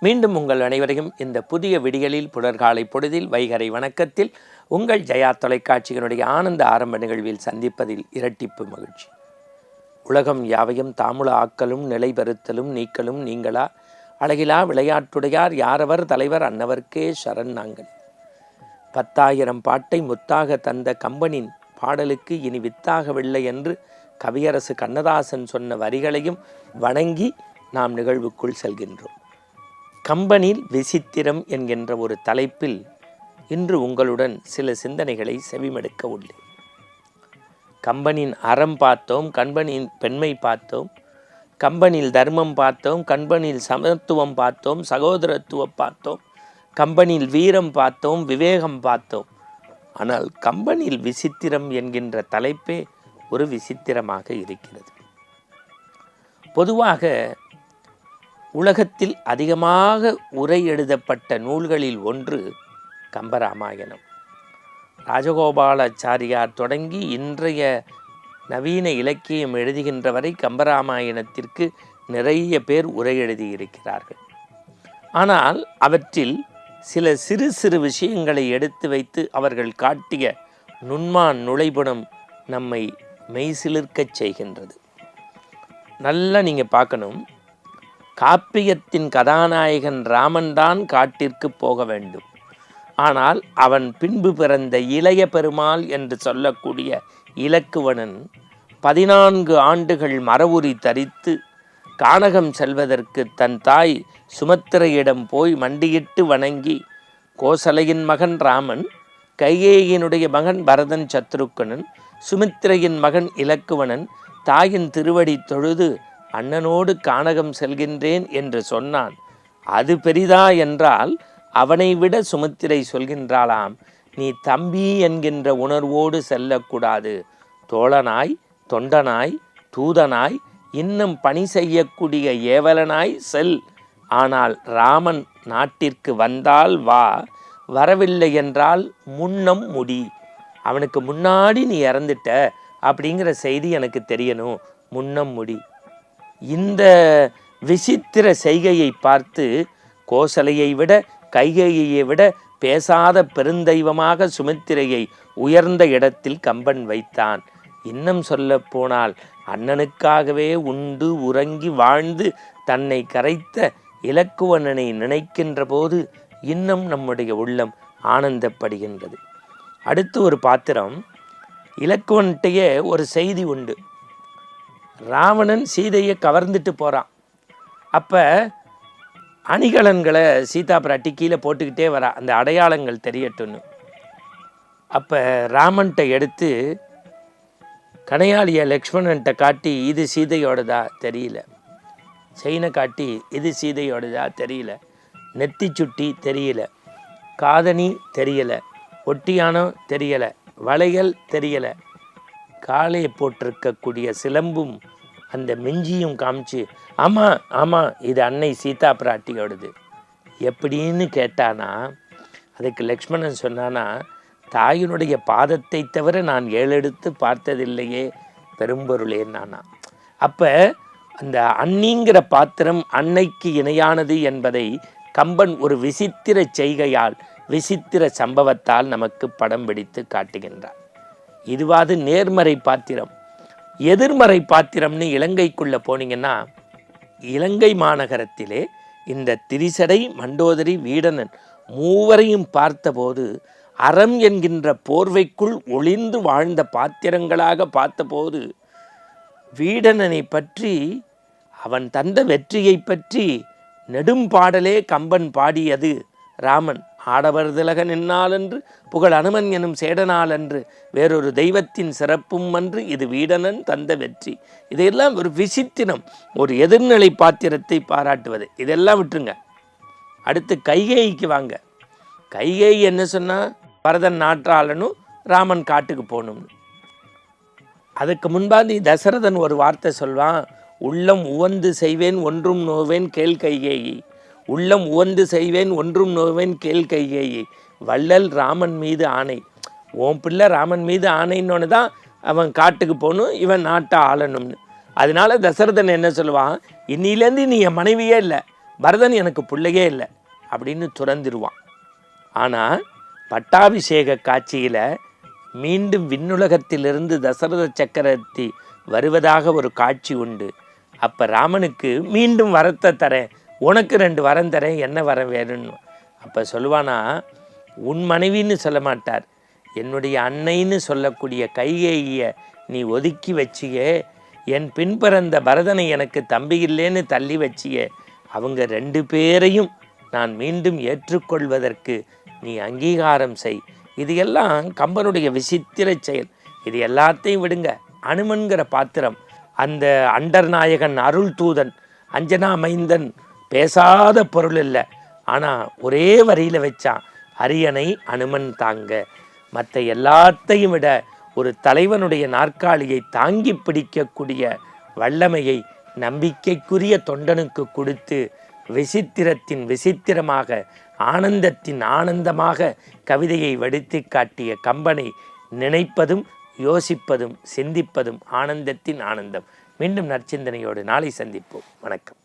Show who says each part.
Speaker 1: மீண்டும் உங்கள் அனைவரையும் இந்த புதிய விடியலில் புலர்காலை பொழுதில் வைகரை வணக்கத்தில் உங்கள் ஜெயா தொலைக்காட்சியினுடைய ஆனந்த ஆரம்ப நிகழ்வில் சந்திப்பதில் இரட்டிப்பு மகிழ்ச்சி. உலகம் யாவையும் தாமுல ஆக்கலும் நிலைபெறுத்தலும் நீக்கலும் நீங்களா? அழகிலா விளையாட்டுடையார் யாரவர்? தலைவர் அன்னவர்க்கே சரண் நாங்கள். பத்தாயிரம் பாட்டை முத்தாக தந்த கம்பனின் பாடலுக்கு இனி வித்தாகவில்லை என்று கவியரசு கண்ணதாசன் சொன்ன வரிகளையும் வணங்கி நாம் நிகழ்வுக்குள் செல்கின்றோம். கம்பனில் விசித்திரம் என்கின்ற ஒரு தலைப்பில் இன்று உங்களுடன் சில சிந்தனைகளை செவிமடுக்க உள்ளேன். கம்பனின் அறம் பார்த்தோம் கம்பனின் பெண்மை பார்த்தோம் கம்பனில் தர்மம் பார்த்தோம் கம்பனில் சமத்துவம் பார்த்தோம் சகோதரத்துவம் பார்த்தோம் கம்பனில் வீரம் பார்த்தோம் விவேகம் பார்த்தோம். ஆனால் கம்பனில் விசித்திரம் என்கின்ற தலைப்பே ஒரு விசித்திரமாக இருக்கிறது. பொதுவாக உலகத்தில் அதிகமாக உரை எழுதப்பட்ட நூல்களில் ஒன்று கம்பராமாயணம். ராஜகோபாலாச்சாரியார் தொடங்கி இன்றைய நவீன இலக்கியம் எழுதுகின்ற வரை கம்பராமாயணத்திற்கு நிறைய பேர் உரை எழுதியிருக்கிறார்கள். ஆனால் அவற்றில் சில சிறு சிறு விஷயங்களை எடுத்து வைத்து அவர்கள் காட்டிய நுண்மான் நுழைபுணம் நம்மை மெய்சிலிர்க்கச் செய்கின்றது. நல்லா நீங்கள் பார்க்கணும். காப்பியத்தின் கதாநாயகன் ராமன்தான் காட்டிற்கு போக வேண்டும். ஆனால் அவன் பின்பு பிறந்த இளைய பெருமாள் என்று சொல்லக்கூடிய இலக்குவனன் பதினான்கு ஆண்டுகள் மரவுரி தரித்து கானகம் செல்வதற்கு தன் தாய் சுமத்திரையிடம் போய் மண்டியிட்டு வணங்கி கோசலையின் மகன் ராமன் கையேயினுடைய மகன் பரதன் சத்ருக்கனன் சுமித்திரையின் மகன் இலக்குவனன் தாயின் திருவடி தொழுது அண்ணனோடு கானகம் செல்கின்றேன் என்று சொன்னான். அது பெரிதா என்றால் அவனை விட சுமித்திரை சொல்கின்றாளாம் நீ தம்பி என்கின்ற உணர்வோடு செல்லக்கூடாது. தோழனாய் தொண்டனாய் தூதனாய் இன்னும் பணி செய்யக்கூடிய ஏவலனாய் செல். ஆனால் ராமன் நாட்டிற்கு வந்தால் வா வரவில்லை என்றால் முன்னம் முடி. அவனுக்கு முன்னாடி நீ இறந்துட்ட அப்படிங்கிற செய்தி எனக்கு தெரியணும். முன்னம் முடி. இந்த விசித்திர செய்கையை பார்த்து கோசலையை விட கைகையை விட பேசாத பெருந்தெய்வமாக சுமித்திரையை உயர்ந்த இடத்தில் கம்பன் வைத்தான். இன்னும் சொல்லப்போனால் அண்ணனுக்காகவே உண்டு உறங்கி வாழ்ந்து தன்னை கரைத்த இலக்குவண்ணனை நினைக்கின்ற போது இன்னும் நம்முடைய உள்ளம் ஆனந்தப்படுகின்றது. அடுத்து ஒரு பாத்திரம். இலக்குவன்கிட்டயே ஒரு செய்தி உண்டு. ராவணன் சீதையை கவர்ந்துட்டு போகிறான் அப்போ அணிகலன்களை சீதா பிராட்டி கீழே போட்டுக்கிட்டே வரா. அந்த அடையாளங்கள் தெரியட்டும்னு. அப்போ ராமன்கிட்ட எடுத்து கனையாளியை லக்ஷ்மணன்ட்ட காட்டி இது சீதையோடதா? தெரியல. செயினை காட்டி இது சீதையோடதா? தெரியல. நெத்தி சுட்டி தெரியல. காதணி தெரியலை. ஒட்டியானம் தெரியலை. வளையல் தெரியலை. காலையை போட்டிருக்கக்கூடிய சிலம்பும் அந்த மெஞ்சியும் காமிச்சு ஆமாம் ஆமாம் இது அன்னை சீதா பிராட்டியோடது. எப்படின்னு கேட்டானா அதுக்கு லக்ஷ்மணன் சொன்னானா தாயினுடைய பாதத்தை தவிர நான் ஏழெடுத்து பார்த்ததில்லையே பெரும்பொருளே நானா அப்போ அந்த அன்னிங்கிற பாத்திரம் அன்னைக்கு இணையானது என்பதை கம்பன் ஒரு விசித்திர செய்கையால் விசித்திர சம்பவத்தால் நமக்கு படம் பிடித்து காட்டுகின்றார். இதுவாது நேர்மறை பாத்திரம். எதிர்மறை பாத்திரம்னு இலங்கைக்குள்ளே போனீங்கன்னா இலங்கை மாநகரத்திலே இந்த திரிசடை மண்டோதரி வீடனன் மூவரையும் பார்த்தபோது அறம் என்கின்ற போர்வைக்குள் ஒளிந்து வாழ்ந்த பாத்திரங்களாக பார்த்தபோது வீடனனை பற்றி அவன் தந்த வெற்றியை பற்றி நெடும்பாடலே கம்பன் பாடியது ராமன். ஆடவர் திலக நின்னாலன்று புகழ் அனுமன் எனும் சேடனாலன்று வேறொரு தெய்வத்தின் சிறப்பும் அன்று இது வீடனன் தந்த வெற்றி. இதையெல்லாம் ஒரு விசித்திரம் ஒரு எதிர்நிலை பாத்திரத்தை பாராட்டுவது. இதெல்லாம் விட்டுருங்க. அடுத்து கைகேயிக்கு வாங்க. கைகேயி என்ன சொன்னால் பரதன் நாற்றாளனும் ராமன் காட்டுக்கு போகணும்னு அதுக்கு முன்பாந்தி தசரதன் ஒரு வார்த்தை சொல்வான். உள்ளம் உவந்து செய்வேன் ஒன்றும் நோவேன் கேள் கைகேயி. உள்ளம் உவந்து செய்வேன் ஒன்றும் நோவேன் கேள் கைகேயி வள்ளல் ராமன் மீது ஆணை. உன் பிள்ளை ராமன் மீது ஆணைன்னு தான் அவன் காட்டுக்கு போகணும் இவன் நாட்டை ஆளணும்னு. அதனால தசரதன் என்ன சொல்லுவான்? இன்னிலேருந்து நீ என் மனைவியே இல்லை பரதன் எனக்கு பிள்ளையே இல்லை அப்படின்னு துறந்துருவான். ஆனால் பட்டாபிஷேக காட்சியில் மீண்டும் விண்ணுலகத்திலிருந்து தசரத சக்கரவர்த்தி வருவதாக ஒரு காட்சி உண்டு. அப்போ ராமனுக்கு மீண்டும் வரத்தை தரேன் உனக்கு ரெண்டு வரம் தரேன் என்ன வரம் வேணும்னு. அப்போ சொல்லுவானா உன் மனைவின்னு சொல்ல மாட்டார். என்னுடைய அன்னைன்னு சொல்லக்கூடிய கைகேயிய நீ ஒதுக்கி வச்சியே. என் பின்பிறந்த பரதனை எனக்கு தம்பி இல்லைன்னு தள்ளி வச்சியே. அவங்க ரெண்டு பேரையும் நான் மீண்டும் ஏற்றுக்கொள்வதற்கு நீ அங்கீகாரம் செய். இது எல்லாம் கம்பனுடைய விசித்திர செயல். இது எல்லாத்தையும் விடுங்க. அனுமன்கிற பாத்திரம் அந்த அண்டர் நாயகன் அருள் தூதன் அஞ்சனா மைந்தன் பேசாத பொருள் இல்லை. ஆனால் ஒரே வரியில் வச்சான் அரியணை அனுமன் தாங்க. மற்ற எல்லாத்தையும் விட ஒரு தலைவனுடைய நாற்காலியை தாங்கி பிடிக்கக்கூடிய வல்லமையை நம்பிக்கைக்குரிய தொண்டனுக்கு கொடுத்து விசித்திரத்தின் விசித்திரமாக ஆனந்தத்தின் ஆனந்தமாக கவிதையை வடித்து காட்டிய கம்பனை நினைப்பதும் யோசிப்பதும் சிந்திப்பதும் ஆனந்தத்தின் ஆனந்தம். மீண்டும் நற்சிந்தனையோடு நாளை சந்திப்போம். வணக்கம்.